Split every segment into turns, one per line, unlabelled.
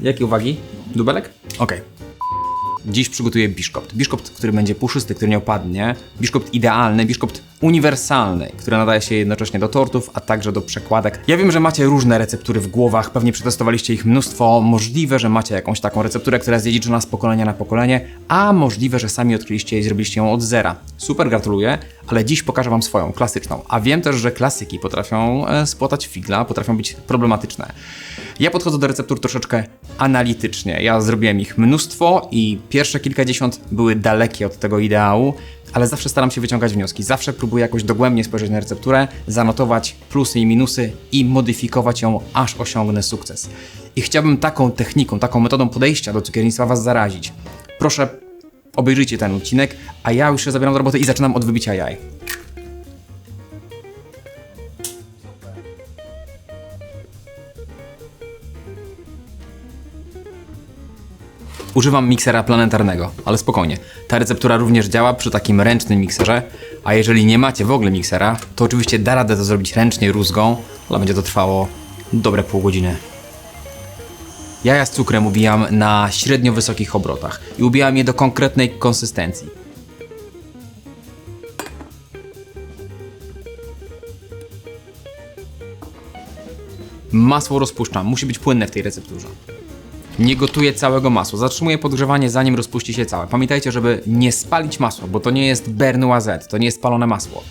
Jakie uwagi? Dubelek? Okej. Dziś przygotuję biszkopt. Biszkopt, który będzie puszysty, który nie opadnie. Biszkopt idealny, biszkopt uniwersalny, który nadaje się jednocześnie do tortów, a także do przekładek. Ja wiem, że macie różne receptury w głowach, pewnie przetestowaliście ich mnóstwo. Możliwe, że macie jakąś taką recepturę, która jest dziedziczona z pokolenia na pokolenie, a możliwe, że sami odkryliście i zrobiliście ją od zera. Super, gratuluję, ale dziś pokażę Wam swoją, klasyczną. A wiem też, że klasyki potrafią e, spłatać figla, potrafią być problematyczne. Ja podchodzę do receptur troszeczkę analitycznie. Ja zrobiłem ich mnóstwo i pierwsze kilkadziesiąt były dalekie od tego ideału, ale zawsze staram się wyciągać wnioski. Zawsze próbuję jakoś dogłębnie spojrzeć na recepturę, zanotować plusy i minusy i modyfikować ją, aż osiągnę sukces. I chciałbym taką techniką, taką metodą podejścia do cukiernictwa Was zarazić. Proszę, obejrzyjcie ten odcinek, a ja już się zabieram do roboty i zaczynam od wybicia jaj. Używam miksera planetarnego, ale spokojnie. Ta receptura również działa przy takim ręcznym mikserze, a jeżeli nie macie w ogóle miksera, to oczywiście da radę to zrobić ręcznie rózgą, ale będzie to trwało dobre pół godziny. Jaja z cukrem ubijam na średnio wysokich obrotach i ubijam je do konkretnej konsystencji. Masło rozpuszczam, musi być płynne w tej recepturze. Nie gotuję całego masła. Zatrzymuję podgrzewanie zanim rozpuści się całe. Pamiętajcie, żeby nie spalić masła, bo to nie jest Bernoise, to nie jest spalone masło.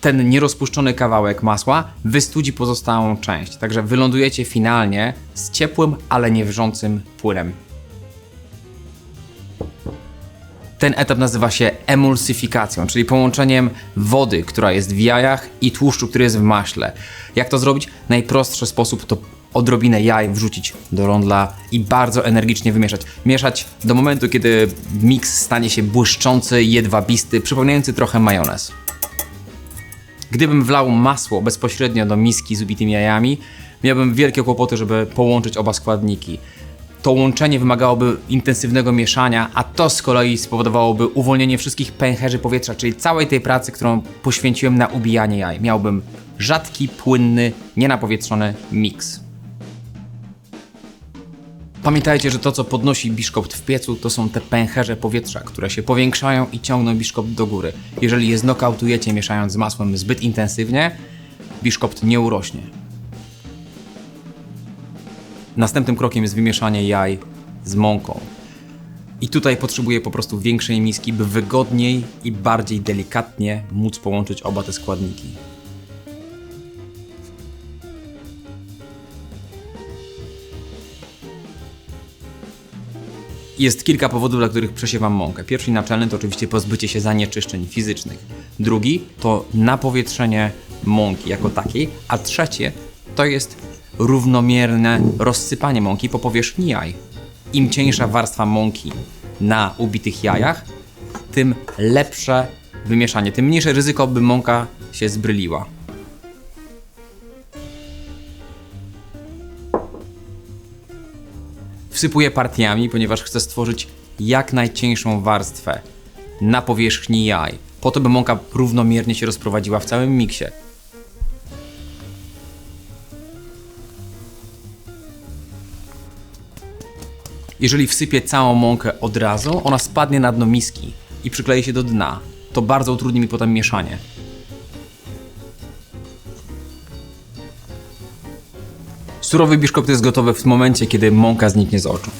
Ten nierozpuszczony kawałek masła wystudzi pozostałą część, także wylądujecie finalnie z ciepłym, ale nie wrzącym płynem. Ten etap nazywa się emulsyfikacją, czyli połączeniem wody, która jest w jajach i tłuszczu, który jest w maśle. Jak to zrobić? Najprostszy sposób to odrobinę jaj wrzucić do rondla i bardzo energicznie wymieszać. Mieszać do momentu, kiedy miks stanie się błyszczący, jedwabisty, przypominający trochę majonez. Gdybym wlał masło bezpośrednio do miski z ubitymi jajami, miałbym wielkie kłopoty, żeby połączyć oba składniki. To łączenie wymagałoby intensywnego mieszania, a to z kolei spowodowałoby uwolnienie wszystkich pęcherzy powietrza, czyli całej tej pracy, którą poświęciłem na ubijanie jaj. Miałbym rzadki, płynny, nienapowietrzony miks. Pamiętajcie, że to, co podnosi biszkopt w piecu, to są te pęcherze powietrza, które się powiększają i ciągną biszkopt do góry. Jeżeli je znokautujecie mieszając z masłem zbyt intensywnie, biszkopt nie urośnie. Następnym krokiem jest wymieszanie jaj z mąką. I tutaj potrzebuję po prostu większej miski, by wygodniej i bardziej delikatnie móc połączyć oba te składniki. Jest kilka powodów, dla których przesiewam mąkę. Pierwszy i naczelny to oczywiście pozbycie się zanieczyszczeń fizycznych. Drugi to napowietrzenie mąki jako takiej, a trzecie to jest równomierne rozsypanie mąki po powierzchni jaj. Im cieńsza warstwa mąki na ubitych jajach, tym lepsze wymieszanie, tym mniejsze ryzyko, by mąka się zbryliła. Wsypuję partiami, ponieważ chcę stworzyć jak najcieńszą warstwę na powierzchni jaj, po to by mąka równomiernie się rozprowadziła w całym miksie. Jeżeli wsypię całą mąkę od razu, ona spadnie na dno miski i przyklei się do dna. To bardzo utrudni mi potem mieszanie. Surowy biszkopt jest gotowy w momencie, kiedy mąka zniknie z oczu.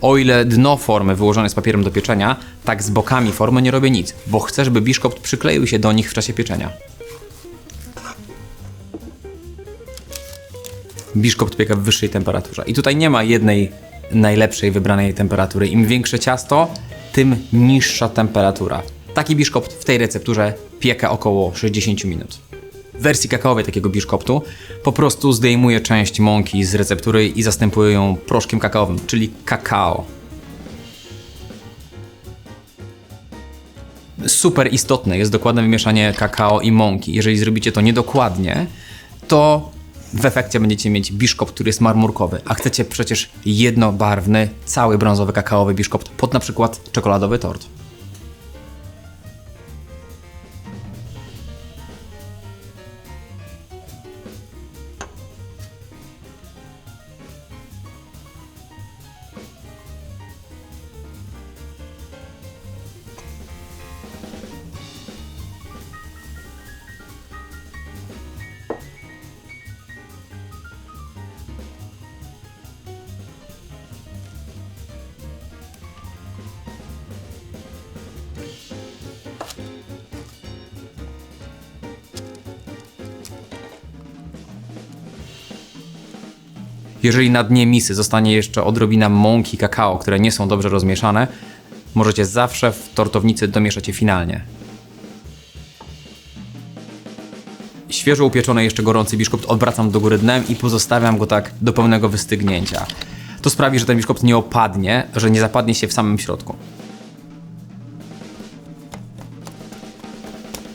O ile dno formy wyłożone jest papierem do pieczenia, tak z bokami formy nie robię nic, bo chcę, żeby biszkopt przykleił się do nich w czasie pieczenia. Biszkopt pieka w wyższej temperaturze. I tutaj nie ma jednej najlepszej wybranej temperatury. Im większe ciasto, tym niższa temperatura. Taki biszkopt w tej recepturze pieka około 60 minut. W wersji kakaowej takiego biszkoptu po prostu zdejmuję część mąki z receptury i zastępuję ją proszkiem kakaowym, czyli kakao. Super istotne jest dokładne wymieszanie kakao i mąki. Jeżeli zrobicie to niedokładnie, to w efekcie będziecie mieć biszkopt, który jest marmurkowy, a chcecie przecież jednobarwny, cały brązowy kakaowy biszkopt pod na przykład czekoladowy tort. Jeżeli na dnie misy zostanie jeszcze odrobina mąki kakao, które nie są dobrze rozmieszane, możecie zawsze w tortownicy domieszać je finalnie. Świeżo upieczony, jeszcze gorący biszkopt odwracam do góry dnem i pozostawiam go tak do pełnego wystygnięcia. To sprawi, że ten biszkopt nie opadnie, że nie zapadnie się w samym środku.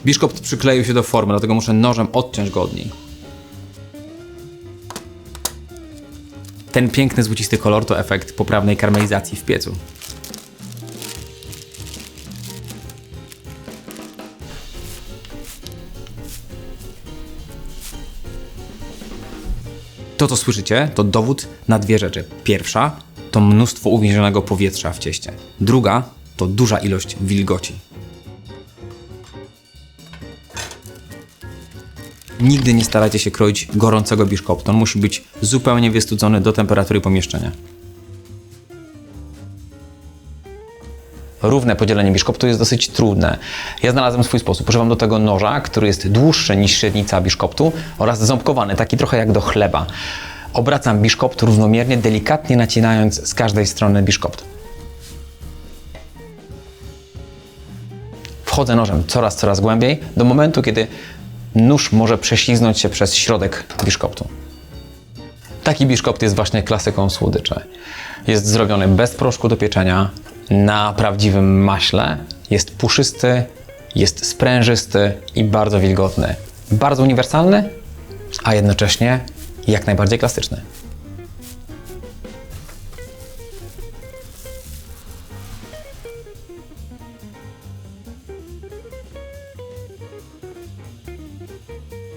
Biszkopt przykleił się do formy, dlatego muszę nożem odciąć go od niej. Ten piękny złocisty kolor to efekt poprawnej karmelizacji w piecu. To, co słyszycie, to dowód na dwie rzeczy. Pierwsza to mnóstwo uwięzionego powietrza w cieście. Druga to duża ilość wilgoci. Nigdy nie starajcie się kroić gorącego biszkoptu. On musi być zupełnie wystudzony do temperatury pomieszczenia. Równe podzielenie biszkoptu jest dosyć trudne. Ja znalazłem swój sposób. Używam do tego noża, który jest dłuższy niż średnica biszkoptu oraz ząbkowany, taki trochę jak do chleba. Obracam biszkopt równomiernie, delikatnie nacinając z każdej strony biszkopt. Wchodzę nożem coraz, coraz głębiej, do momentu, kiedy nóż może prześliznąć się przez środek biszkoptu. Taki biszkopt jest właśnie klasyką słodyczy. Jest zrobiony bez proszku do pieczenia, na prawdziwym maśle. Jest puszysty, jest sprężysty i bardzo wilgotny. Bardzo uniwersalny, a jednocześnie jak najbardziej klasyczny.